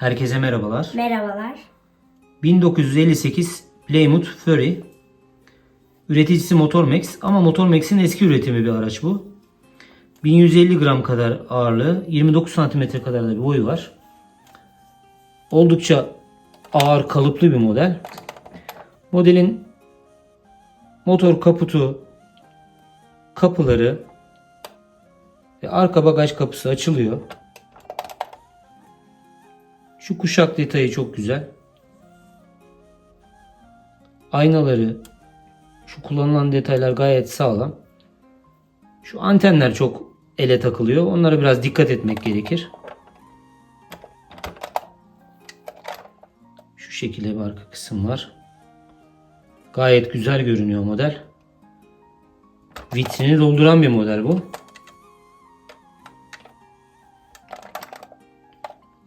Herkese merhabalar. Merhabalar. 1958 Plymouth Fury. Üreticisi Motormax ama Motormax'in eski üretimi bir araç bu. 1150 gram kadar ağırlığı, 29 santimetre kadar da bir boyu var. Oldukça ağır kalıplı bir model. Modelin motor kaputu, kapıları ve arka bagaj kapısı açılıyor. Şu kuşak detayı çok güzel. Aynaları, şu kullanılan detaylar gayet sağlam. Şu antenler çok ele takılıyor. Onlara biraz dikkat etmek gerekir. Şu şekilde bir arka kısım var. Gayet güzel görünüyor model. Vitrini dolduran bir model bu.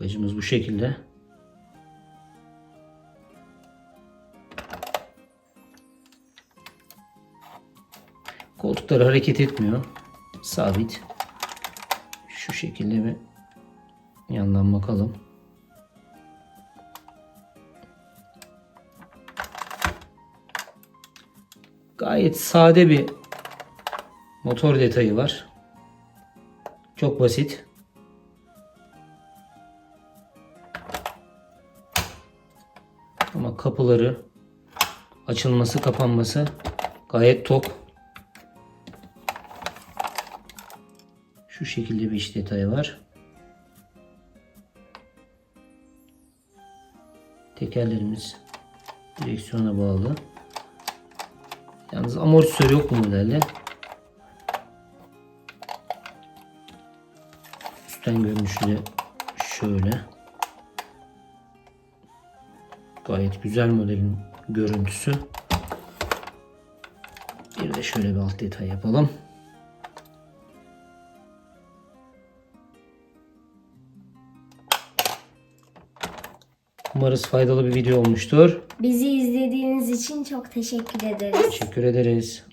Bagajımız bu şekilde. Koltukları hareket etmiyor. Sabit. Şu şekilde bir yandan bakalım. Gayet sade bir motor detayı var. Çok basit. Ama kapıları açılması kapanması gayet tok. Şu şekilde bir iç detayı var. Tekerlerimiz direksiyona bağlı. Yalnız amortisör yok bu modelde. Üstten görünüşü de şöyle. Gayet güzel modelin görüntüsü. Bir de şöyle bir alt detay yapalım. Umarız faydalı bir video olmuştur. Bizi izlediğiniz için çok teşekkür ederiz. Teşekkür ederiz.